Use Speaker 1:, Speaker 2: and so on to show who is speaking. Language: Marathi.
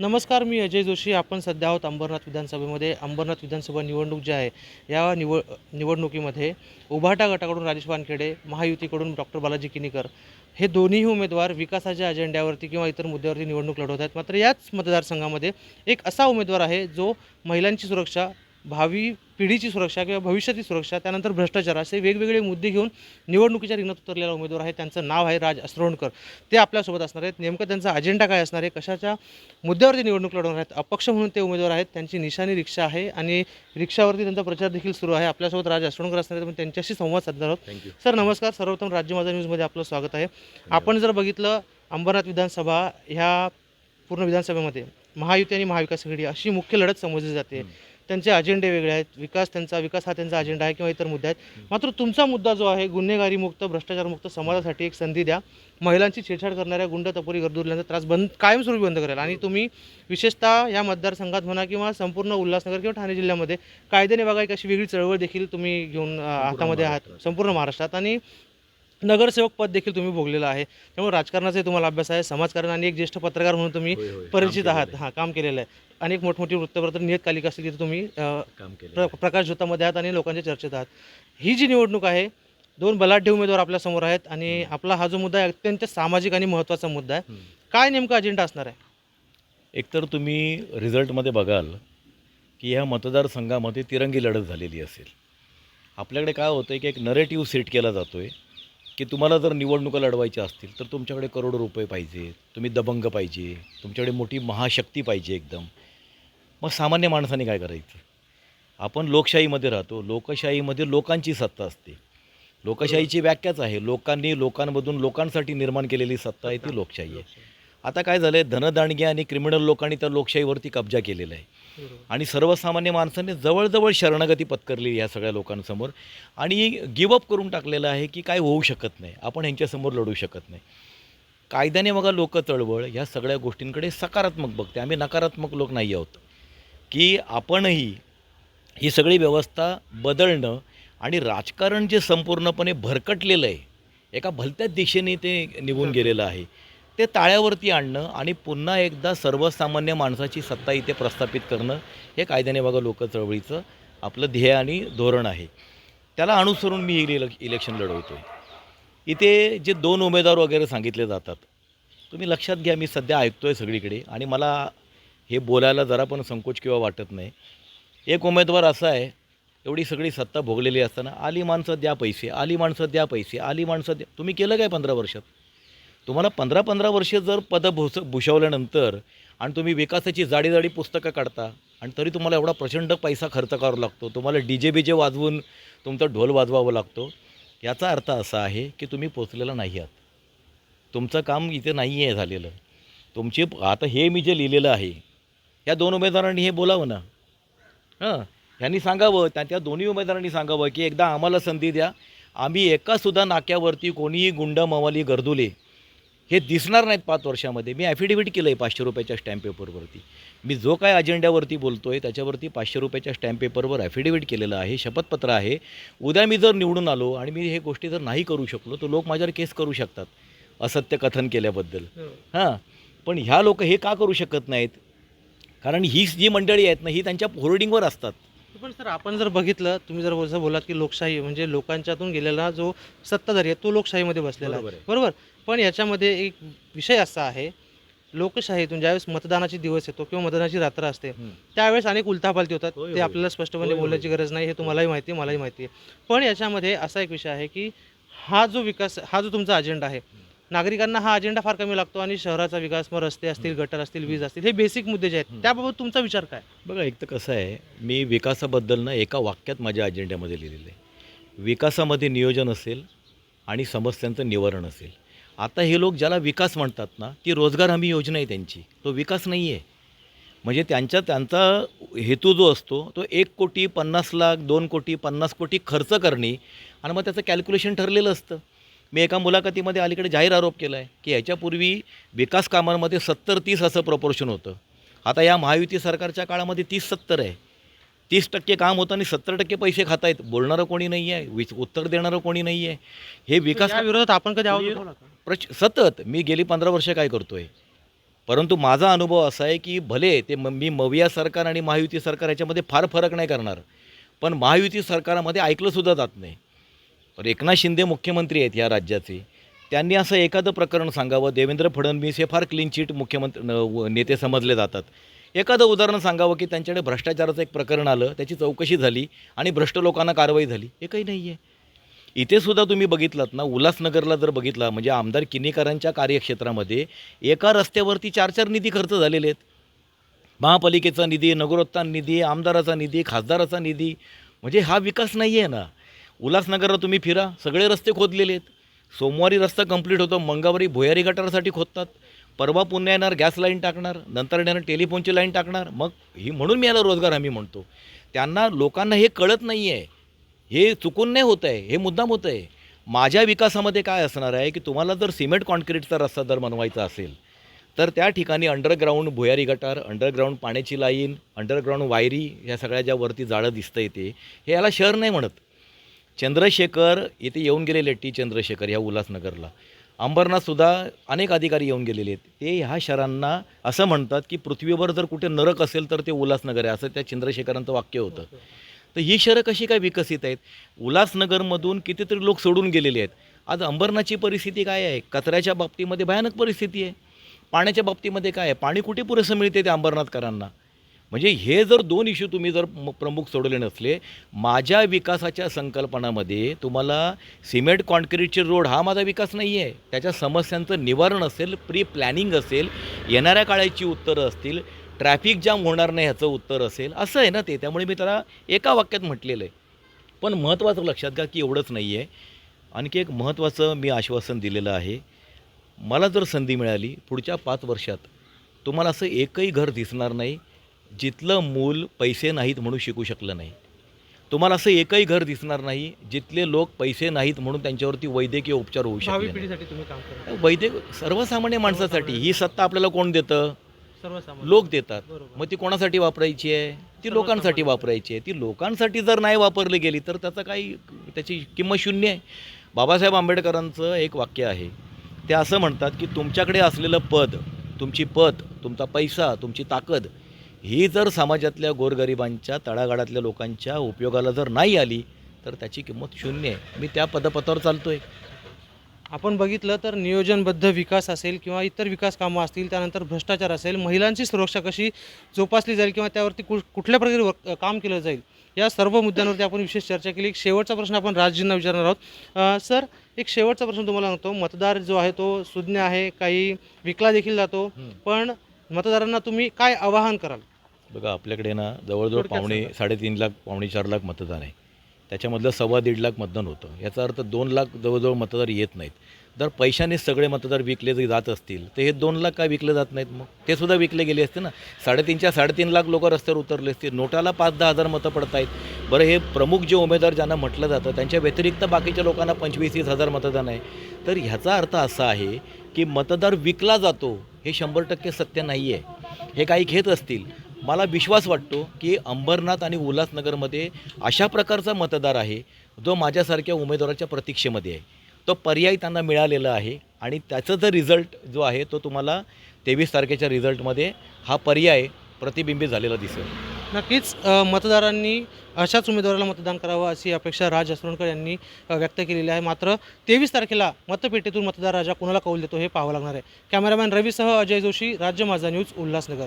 Speaker 1: नमस्कार मी अजय जोशी. आपण सध्या आहोत अंबरनाथ विधानसभेमध्ये. अंबरनाथ विधानसभा निवडणूक जी आहे या निवड निवडणुकीमध्ये उभाटा गटाकडून राजेश वानखेडे महायुतीकडून डॉक्टर बालाजी किनीकर हे दोन्ही उमेदवार विकासाच्या अजेंड्यावरती किंवा इतर मुद्द्यावरती निवडणूक लढवत आहेत. मात्र याच मतदारसंघामध्ये एक असा उमेदवार आहे जो महिलांची सुरक्षा भावी पिढीची सुरक्षा किंवा भविष्याची सुरक्षा त्यानंतर भ्रष्टाचार असे वेगवेगळे मुद्दे घेऊन निवडणुकीच्या रिंगणात उतरलेला उमेदवार आहे. त्यांचं नाव आहे राज असरोणकर ते आपल्यासोबत असणार आहेत. नेमकं त्यांचा अजेंडा काय असणार आहे? कशाच्या मुद्द्यावरती निवडणूक लढवणार आहेत? अपक्ष म्हणून ते उमेदवार आहेत. त्यांची निशाणी रिक्षा आहे आणि रिक्षावरती त्यांचा प्रचार देखील सुरू आहे. आपल्यासोबत राज असरोणकर असणार आहेत. त्यांच्याशी संवाद साधणार आहोत. सर नमस्कार. सर्वप्रथम राज्य माझा न्यूजमध्ये आपलं स्वागत आहे. आपण जर बघितलं अंबरनाथ विधानसभा ह्या पूर्ण विधानसभेमध्ये महायुती आणि महाविकास आघाडी अशी मुख्य लढत समजली जाते. त्यांचे अजेंडे वेगळे आहेत. विकास त्यांचा विकास हा त्यांचा अजेंडा आहे किंवा इतर मुद्दे आहेत. मात्र तुमचा मुद्दा जो आहे गुन्हेगारी मुक्त समाजासाठी एक संधी द्या. महिलांची छेडछाड करणाऱ्या गुंड तपोरी गर्दुरल्यांचा त्रास बंद कायमस्वरूपी बंद करेल. आणि तुम्ही विशेषतः या मतदारसंघात म्हणा किंवा संपूर्ण उल्हासनगर किंवा ठाणे जिल्ह्यामध्ये कायद्याने बघा एक अशी वेगळी चळवळ देखील तुम्ही घेऊन हातामध्ये आहात. संपूर्ण महाराष्ट्रात. आणि नगरसेवक पद देखील तुम्ही भोगलेलं आहे. त्यामुळे राजकारणाचाही तुम्हाला अभ्यास आहे. समाजकारण आणि एक ज्येष्ठ पत्रकार म्हणून तुम्ही
Speaker 2: होय, होय.
Speaker 1: परिचित
Speaker 2: काम
Speaker 1: आहात. हां काम केलेलं आहे. अनेक मोठमोठी वृत्तपत्र नियतकालिका असतील तिथे तुम्ही अं,
Speaker 2: आहे. काम केलं
Speaker 1: प्र प्रकाश झोतामध्ये आहात आणि लोकांच्या चर्चेत आहात. ही जी निवडणूक आहे दोन बलाढ्य उमेदवार आपल्यासमोर आहेत आणि आपला हा जो मुद्दा आहे अत्यंत सामाजिक आणि महत्त्वाचा मुद्दा आहे. काय नेमका अजेंडा असणार आहे?
Speaker 2: एकतर तुम्ही रिझल्टमध्ये बघाल की ह्या मतदारसंघामध्ये तिरंगी लढत झालेली असेल. आपल्याकडे काय होतं की एक नरेटिव्ह सेट केला जातो आहे की तुम्हाला जर निवडणुका लढवायच्या असतील तर तुमच्याकडे करोडो रुपये पाहिजे तुम्ही दबंग पाहिजे तुमच्याकडे मोठी महाशक्ती पाहिजे एकदम. मग सामान्य माणसाने काय करायचं? आपण लोकशाहीमध्ये राहतो लोकशाहीमध्ये लोकांची सत्ता असते. लोकशाहीची व्याख्याच आहे लोकांनी लोकांमधून लोकांसाठी निर्माण केलेली सत्ता आहे ती लोकशाही आहे. आता काय झालं आहे धनदांडगे आणि क्रिमिनल लोकांनी त्या लोकशाहीवरती कब्जा केलेला आहे. आणि सर्वसामान्य माणसाने जवळजवळ शरणागती पत्करली या सगळ्या लोकांसमोर. आणि गिवअप करून टाकलेलं आहे की काय होऊ शकत नाही. आपण ह्यांच्यासमोर लढू शकत नाही. कायद्याने बघा लोक चळवळ ह्या सगळ्या गोष्टींकडे सकारात्मक बघते. आम्ही नकारात्मक लोक नाही आहोत. की आपणही ही सगळी व्यवस्था बदलणं आणि राजकारण जे संपूर्णपणे भरकटलेलं आहे एका भलत्याच दिशेने ते निघून गेलेलं आहे. ते ताळ्यावरती आणणं आणि पुन्हा एकदा सर्वसामान्य माणसाची सत्ता इथे प्रस्थापित करणं हे कायद्याने बघा लोक चळवळीचं आपलं ध्येय आणि धोरण आहे. त्याला अनुसरून मी इले इलेक्शन लढवतो आहे इथे जे दोन उमेदवार वगैरे सांगितले जातात तुम्ही लक्षात घ्या मी सध्या ऐकतो आहे सगळीकडे आणि मला हे बोलायला जरा पण संकोच किंवा वाटत नाही. एक उमेदवार असा आहे एवढी सगळी सत्ता भोगलेली असताना आली माणसं द्या पैसे आली माणसं द्या पैसे आली माणसं द्या तुम्ही केलं काय पंधरा वर्षात? तुम्हाला पंधरा पंधरा वर्ष जर पदं भूस भूषवल्यानंतर आणि तुम्ही विकासाची जाडी जाडी पुस्तकं काढता आणि तरी तुम्हाला एवढा प्रचंड पैसा खर्च करावा लागतो. तुम्हाला डी जे बी जे वाजवून तुमचा ढोल वाजवावा लागतो. याचा अर्थ असा आहे की तुम्ही पोचलेला नाही आहात. तुमचं काम इथे नाही आहे झालेलं. तुमची आता हे मी जे लिहिलेलं आहे या दोन उमेदवारांनी हे बोलावं ना? हां. ह्यांनी सांगावं त्या त्या दोन्ही उमेदवारांनी सांगावं की एकदा आम्हाला संधी द्या. आम्ही एकासुद्धा नाक्यावरती कोणीही गुंड मवाली गर्दुले हे दिसणार नाहीत पाच वर्षामध्ये. मी ॲफिडेविट केलं आहे पाचशे रुपयाच्या स्टॅम्प पेपरवरती मी जो काय अजेंड्यावरती बोलतो आहे त्याच्यावरती पाचशे रुपयाच्या स्टॅम्प पेपरवर ॲफिडेविट केलेलं आहे शपथपत्र आहे. उद्या मी जर निवडून आलो आणि मी हे गोष्टी जर नाही करू शकलो तर लोक माझ्यावर केस करू शकतात असत्य कथन केल्याबद्दल. हां. पण ह्या लोक हे का करू शकत नाहीत? कारण ही जी मंडळी आहेत ना ही त्यांच्या होर्डिंगवर असतात.
Speaker 1: पण सर आपण जर बघितलं तुम्ही जर जसं बोलात की लोकशाही म्हणजे लोकांच्यातून गेलेला जो सत्ताधारी आहे तो लोकशाहीमध्ये बसलेला आहे.
Speaker 2: बरोबर?
Speaker 1: पण याच्यामध्ये एक विषय असा आहे लोकशाहीतून ज्यावेळेस मतदानाची दिवस येतो किंवा मतदानाची रात्र असते त्यावेळेस अनेक उलथापालती होतात. ते. आपल्याला स्पष्टपणे. बोलण्याची गरज नाही हे तुम्हालाही माहिती आहे मलाही माहिती आहे. पण याच्यामध्ये असा एक विषय आहे की हा जो विकास हा जो तुमचा अजेंडा आहे नागरिकांना हा अजेंडा फार कमी लागतो आणि शहराचा विकास मग रस्ते असतील गटर असतील वीज असतील हे बेसिक मुद्दे जे आहेत. त्याबाबत तुमचा विचार काय?
Speaker 2: बघा एक तर कसं आहे मी विकासाबद्दल ना एका वाक्यात माझ्या अजेंड्यामध्ये लिहिलेलं आहे. विकासामध्ये नियोजन असेल आणि समस्यांचं निवारण असेल. आता हे लोक ज्याला विकास म्हणतात ना ती रोजगार हमी योजना आहे त्यांची. तो विकास नाही आहे. म्हणजे त्यांच्या त्यांचा हेतू जो असतो तो एक कोटी पन्नास लाख दोन कोटी पन्नास कोटी खर्च करणे आणि मग त्याचं कॅल्क्युलेशन ठरलेलं असतं. मी एका मुलाखतीमध्ये अलीकडे जाहीर आरोप केला आहे की याच्यापूर्वी विकास कामांमध्ये सत्तर तीस असं प्रपोर्शन होतं. आता या महायुती सरकारच्या काळामध्ये तीस सत्तर आहे. तीस टक्के काम होतं आणि सत्तर टक्के पैसे खात आहेत बोलणारं कोणी नाही आहे विच उत्तर देणारं कोणी नाही आहे हे विकास
Speaker 1: या विरोधात आपण कधी प्रश
Speaker 2: प्रच सतत मी गेली पंधरा वर्ष काय करतो आहे परंतु माझा अनुभव असा आहे की भले ते म मी मविया सरकार आणि महायुती सरकार याच्यामध्ये फार फरक नाही करणार पण महायुती सरकारामध्ये ऐकलंसुद्धा जात नाही. तर एकनाथ शिंदे मुख्यमंत्री आहेत या राज्याचे. त्यांनी असं एखादं प्रकरण सांगावं. देवेंद्र फडणवीस हे फार क्लीन चिट मुख्यमंत्री न- व- नेते समजले जातात. एखादं उदाहरण सांगावं की त्यांच्याकडे भ्रष्टाचाराचं एक प्रकरण आलं त्याची चौकशी झाली आणि भ्रष्ट लोकांना कारवाई झाली. हे काही नाही आहे इथे सुद्धा तुम्ही बघितलात ना उल्हासनगरला जर बघितला म्हणजे आमदार किनीकरांच्या कार्यक्षेत्रामध्ये एका रस्त्यावरती चार चार निधी खर्च झालेले आहेत. महापालिकेचा निधी नगरोत्थान निधी आमदाराचा निधी खासदाराचा निधी म्हणजे हा विकास नाही आहे ना. उल्हासनगरला तुम्ही फिरा सगळे रस्ते खोदलेले आहेत. सोमवारी रस्ता कंप्लीट होतो मंगळवारी भुयारी गटारासाठी खोदतात. परवा पुन्हा येणार गॅस लाईन टाकणार नंतर येणार टेलिफोनची लाईन टाकणार मग ही म्हणून मी याला रोजगार हमी म्हणतो. त्यांना लोकांना हे कळत नाही आहे हे चुकून नाही होत आहे हे मुद्दाम होतं आहे. माझ्या विकासामध्ये काय असणार आहे की तुम्हाला जर सिमेंट कॉन्क्रीटचा रस्ता जर बनवायचा असेल तर त्या ठिकाणी अंडरग्राऊंड भुयारी गटार अंडरग्राऊंड पाण्याची लाईन अंडरग्राऊंड वायरी ह्या सगळ्या ज्या वरती जाळं दिसतं येते हे याला शहर नाही म्हणत. चंद्रशेखर इथे येऊन गेलेले आहेत टी. चंद्रशेखर ह्या उल्हासनगरला. अंबरनाथसुद्धा अनेक अधिकारी येऊन गेलेले आहेत. ते ह्या शहरांना असं म्हणतात की पृथ्वीवर जर कुठे नरक असेल तर ते उल्हासनगर आहे असं त्या चंद्रशेखरांचं वाक्य होतं. तर ही शहरं कशी काय विकसित आहेत? उल्हासनगरमधून कितीतरी लोक सोडून गेलेले आहेत. आज अंबरनाथची परिस्थिती काय आहे? कचऱ्याच्या बाबतीमध्ये भयानक परिस्थिती आहे. पाण्याच्या बाबतीमध्ये काय आहे? पाणी कुठे पुरेसं मिळते ते अंबरनाथकरांना? म्हणजे हे जर दोन इश्यू तुम्ही जर प्रमुख सोडवले नसले माझ्या विकासाच्या संकल्पनामध्ये तुम्हाला सिमेंट कॉन्क्रीटचे रोड हा माझा विकास नाही आहे त्याच्या समस्यांचं निवारण असेल प्री प्लॅनिंग असेल येणाऱ्या काळाची उत्तरं असतील ट्रॅफिक जाम होणार नाही ह्याचं उत्तर असेल. असं आहे ना ते. त्यामुळे मी त्याला एका वाक्यात म्हटलेलं आहे. पण महत्त्वाचं लक्षात घ्या की एवढंच नाही आहे आणखी एक महत्त्वाचं मी आश्वासन दिलेलं आहे. मला जर संधी मिळाली पुढच्या पाच वर्षात तुम्हाला असं एकही घर दिसणार नाही जिथलं मूल पैसे नाहीत म्हणून शिकू शकलं नाही. तुम्हाला असं एकही घर दिसणार नाही जिथले लोक पैसे नाहीत म्हणून त्यांच्यावरती वैद्यकीय उपचार होऊ
Speaker 1: करा.
Speaker 2: वैद्यक सर्वसामान्य माणसासाठी ही सत्ता आपल्याला कोण देतं? लोक देतात. मग ती कोणासाठी वापरायची आहे? ती लोकांसाठी वापरायची आहे. ती लोकांसाठी जर नाही वापरली गेली तर त्याचं काही त्याची किंमत शून्य आहे. बाबासाहेब आंबेडकरांचं एक वाक्य आहे. ते असं म्हणतात की तुमच्याकडे असलेलं पद तुमची पद तुमचा पैसा तुमची ताकद ही जर समाजातल्या गोरगरिबांच्या तळागाळातल्या लोकांच्या उपयोगाला जर नाही आली तर त्याची किंमत शून्य आहे. मी त्या पदपथावर चालतो आहे
Speaker 1: आपण बघितलं तर नियोजनबद्ध विकास असेल किंवा इतर विकास कामं असतील त्यानंतर भ्रष्टाचार असेल महिलांची सुरक्षा कशी जोपासली जाईल किंवा त्यावरती कु कुठल्या प्रकारे काम केलं जाईल या सर्व मुद्द्यांवरती आपण विशेष चर्चा केली. एक शेवटचा प्रश्न आपण राजजींना विचारणार आहोत. सर एक शेवटचा प्रश्न तुम्हाला सांगतो. मतदार जो आहे तो सुज्ञ आहे काही विकला देखील जातो. पण मतदारांना तुम्ही काय आवाहन कराल?
Speaker 2: बघा आपल्याकडे ना जवळजवळ पावणे. साडेतीन लाख पावणे चार लाख मतदान आहे. त्याच्यामधलं सव्वा दीड लाख मतदान होतं. याचा अर्थ दोन लाख जवळजवळ मतदार येत नाहीत. जर पैशाने सगळे मतदार विकले जर जात असतील तर हे दोन लाख काय विकले जात नाहीत मग? ते सुद्धा विकले गेले असते ना. साडेतीनच्या साडेतीन लाख लोक रस्त्यावर उतरले असतील नोटाला पाच दहा हजार मतं पडत आहेत बरं हे प्रमुख जे उमेदवार ज्यांना म्हटलं जातं त्यांच्या व्यतिरिक्त बाकीच्या लोकांना पंचवीस तीस हजार मतदान आहे. तर ह्याचा अर्थ असा आहे की मतदार विकला जातो हे शंभर टक्के सत्य नाही आहे हे काही घेत असतील मला विश्वास वाटतो की अंबरनाथ आणि उल्हासनगरमध्ये अशा प्रकारचा मतदार आहे जो माझ्यासारख्या उमेदवाराच्या प्रतीक्षेमध्ये आहे. तो पर्याय त्यांना मिळालेला आहे आणि त्याचा जर रिझल्ट जो आहे तो तुम्हाला तेवीस तारखेच्या रिझल्टमध्ये हा पर्याय प्रतिबिंबित झालेला दिसेल.
Speaker 1: नक्कीच मतदारांनी अशाच उमेदवाराला मतदान करावं अशी अपेक्षा राज असरोणकर यांनी व्यक्त केलेली आहे. मात्र तेवीस तारखेला मतपेटीतून मतदार राजा कोणाला कौल देतो हे पाहावं लागणार आहे. कॅमेरामॅन रवीसह अजय जोशी राज्य माझा न्यूज उल्हासनगर.